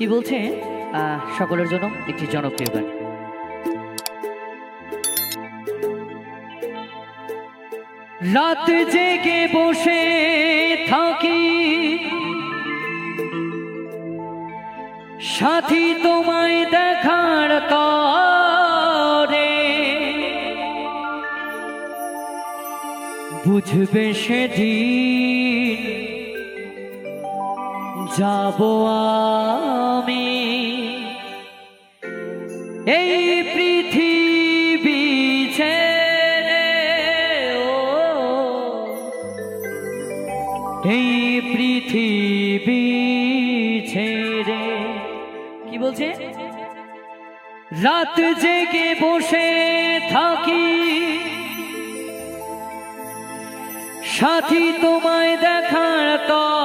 কি বলছে? সকলের জন্য একটি জনপ্রিয় গান। রাত জেগে বসে থাকি। সাথী তোমায় দেখার তরে। বুঝবে সেদিন যাব আমি এই পৃথিবী ছেড়ে ও। এই পৃথিবী ছেড়ে। কি বলছে? রাত জেগে বসে থাকি। সাথী তোমায় দেখার তরে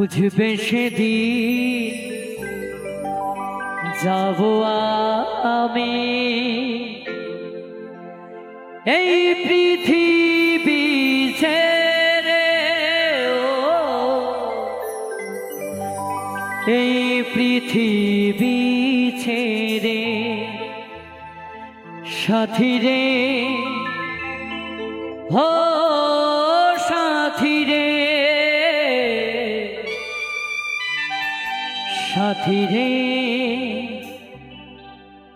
বুঝবে সেদিন যাব আমি। এই পৃথিবী ছেড়ে এই পৃথিবী ছেড়ে সাথী রে হো সাথী রে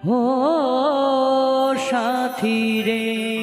ও সাথী রে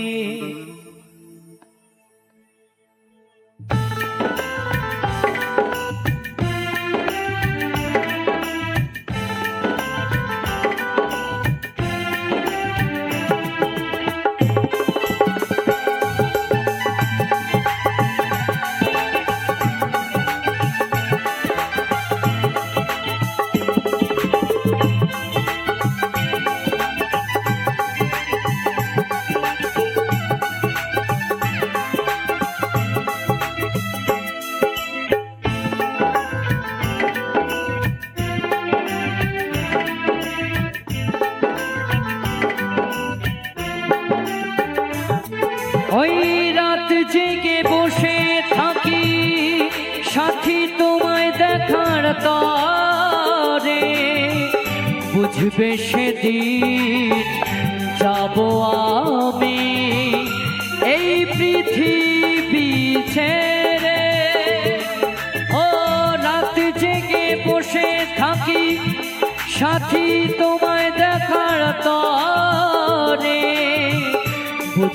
ওই রাত জেগে বসে থাকি, সাথী তোমায় দেখার তরে। বুঝবে সেদিন যাব আমি, এই পৃথিবী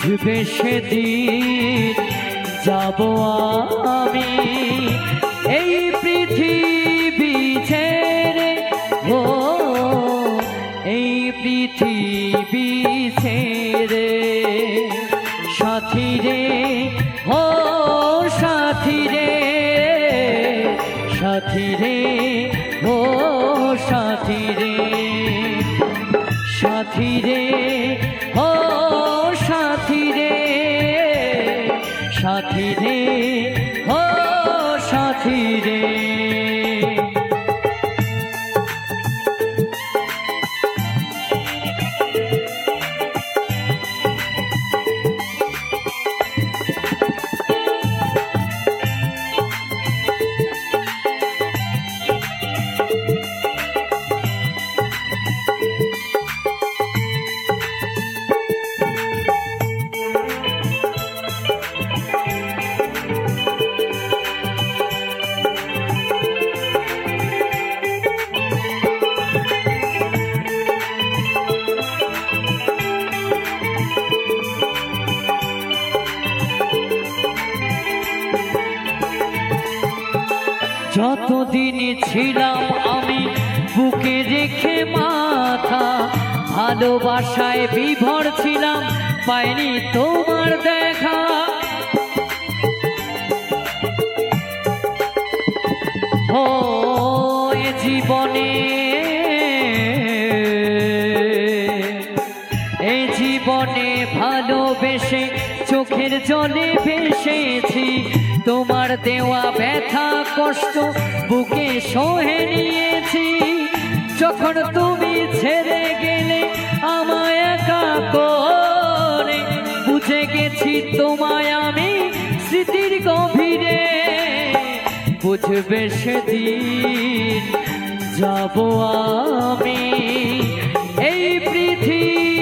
বুঝবে সেদিন যাব আমি। এই পৃথিবী ছেড়ে ও, এই পৃথিবী ছেড়ে সাথী রে ও সাথী রে সাথী রে ও সাথী রে সাথী রে ছিলাম আমি, বুকে রেখে মাথা, ভালোবাসায় বিভর ছিলাম, পাইনি তোমার দেখা। ও জীবনে জীবনে ভালোবেসে চোখের জলে ভেসেছি তোমার দেওয়া ব্যথা, কষ্ট বুকে সহে নিয়েছি। যখন তুমি ছেড়ে গেলে আমায় একা করে, বুঝে গেছি তোমায় আমি স্মৃতির গভীরে। বুঝবে সেদিন যাব আমি এই পৃথিবী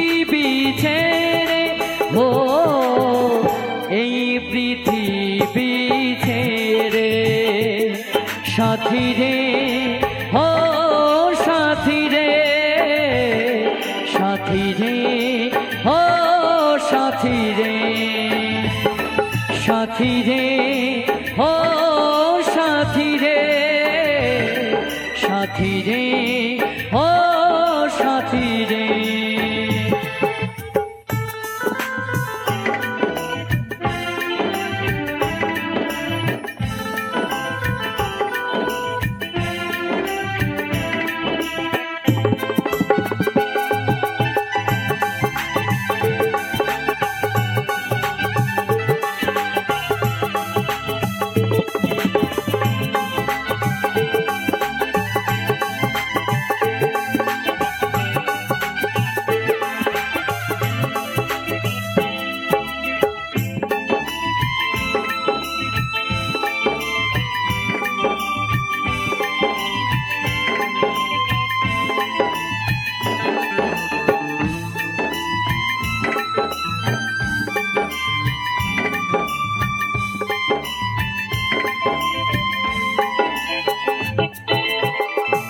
সাথী রে ও সাথী রে সাথী রে।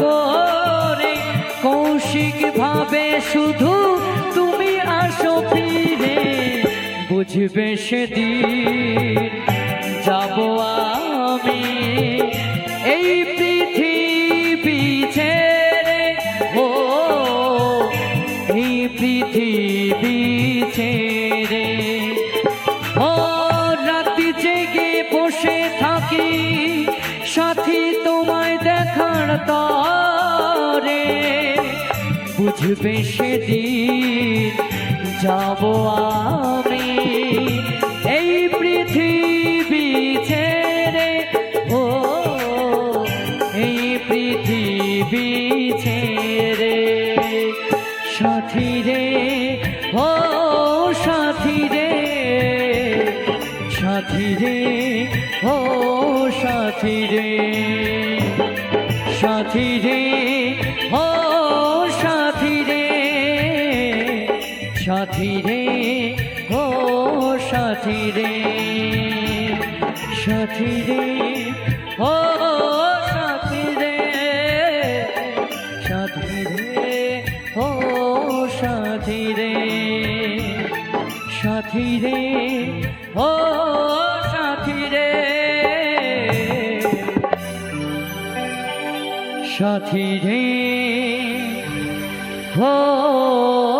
করে কৌশিক ভাবে শুধু তুমি আসো ফিরে বুঝবে সেদিন যাব আমি। এই পৃথিবী বুঝবে সেদিন যাব আমি। এই পৃথিবী ছেড়ে, ও, এই পৃথিবী ছেড়ে। সাথী রে, ও, সাথী রে সাথী রে, ও, সাথী রে সাথী রে। সাথী রে ও সাথী রে সাথী রে ও সাথী রে সাথী রে ও সাথী রে সাথী রে ও সাথী রে সাথী রে ও